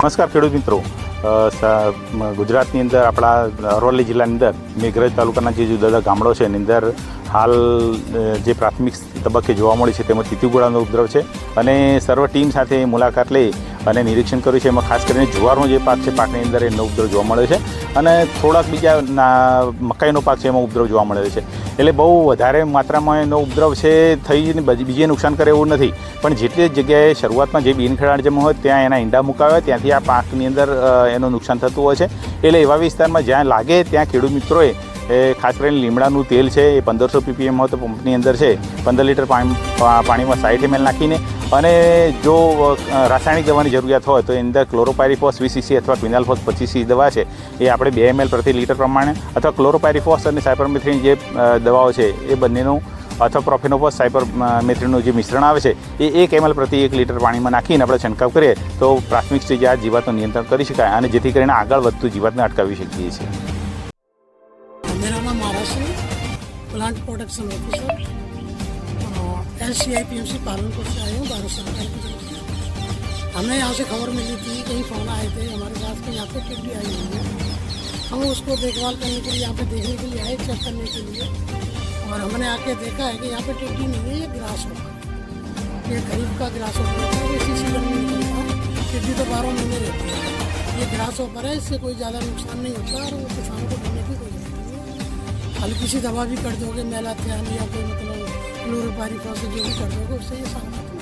નમસ્કાર ખેડૂત મિત્રો. ગુજરાતની અંદર આપણા અરવલ્લી જિલ્લાની અંદર મેઘરજ તાલુકાના જે જુદા જુદા ગામડો છે એની અંદર હાલ જે પ્રાથમિક તબક્કે જોવા મળી છે તેમાં તિતિગોળાનો ઉપદ્રવ છે અને સર્વ ટીમ સાથે મુલાકાત લઈ અને નિરીક્ષણ કર્યું છે. એમાં ખાસ કરીને જુવારનો જે પાક છે, પાકની અંદર એનો ઉપદ્રવ જોવા મળે છે અને થોડાક બીજા મકાઈનો પાક છે, એમાં ઉપદ્રવ જોવા મળે છે. એટલે બહુ વધારે માત્રામાં એનો ઉપદ્રવ છે થઈને બજી- નુકસાન કરે એવું નથી. પણ જેટલી જગ્યાએ શરૂઆતમાં જે બિનખેડાણ જેમાં હોય ત્યાં એના ઈંડા મુકાવે હોય ત્યાંથી આ પાકની અંદર એનું નુકસાન થતું હોય છે. એટલે એવા વિસ્તારમાં જ્યાં લાગે ત્યાં ખેડૂત મિત્રોએ એ ખાસ કરીને લીમડાનું તેલ છે, એ પંદરસો પીપીએમ હોય તો પંપની અંદર છે, પંદર લીટર પાણી પાણીમાં સાઠ એમએલ નાખીને અને જો રાસાયણિક દવાની જરૂરિયાત હોય તો એની અંદર ક્લોરોપાયરીફોસ વીસ સીસી અથવા ક્વિનાલફોસ પચીસ દવા છે, એ આપણે બે એમએલ પ્રતિ લીટર પ્રમાણે અથવા ક્લોરોપાયરીફોસ અને સાયપરમેથ્રિન જે દવાઓ છે, એ બંનેનું અથવા પ્રોફેનોફોસ સાયપર મેથ્રિનનું જે મિશ્રણ આવે છે, એ એક એમએલ પ્રતિ એક લીટર પાણીમાં નાખીને આપણે છંટકાવ કરીએ તો પ્રાથમિક સ્ટેજે આ જીવાતનું નિયંત્રણ કરી શકાય અને જેથી કરીને આગળ વધતું જીવાતને અટકાવી શકીએ છીએ. नाम Maharashtra plant production officer. L C I P M C Palanpur से आए हूँ भारत सरकार की तरफ़ से हमें यहाँ से खबर मिली थी, कहीं फ़ोन आए थे, हमारे पास कि यहाँ पे टिड्डी आई हुई है हम उसको देखभाल करने के लिए, यहाँ पे देखने के लिए आए, चेक करने के लिए। और हमने आके देखा है कि यहाँ पे टिड्डी नहीं है, ये ग्रास होगा ये खरीफ का ग्रास वो इसी सीज़न में निकलता तो बारह महीने रहती है। ये ग्रास होपर है, इससे कोई ज़्यादा नुकसान नहीं होता और वो किसान को देने की कोई हल्की सी दवा भी कर दोगे मेलाथियान या कोई मतलब क्लोरोपारी जो भी कर दोगे उससे ये सारा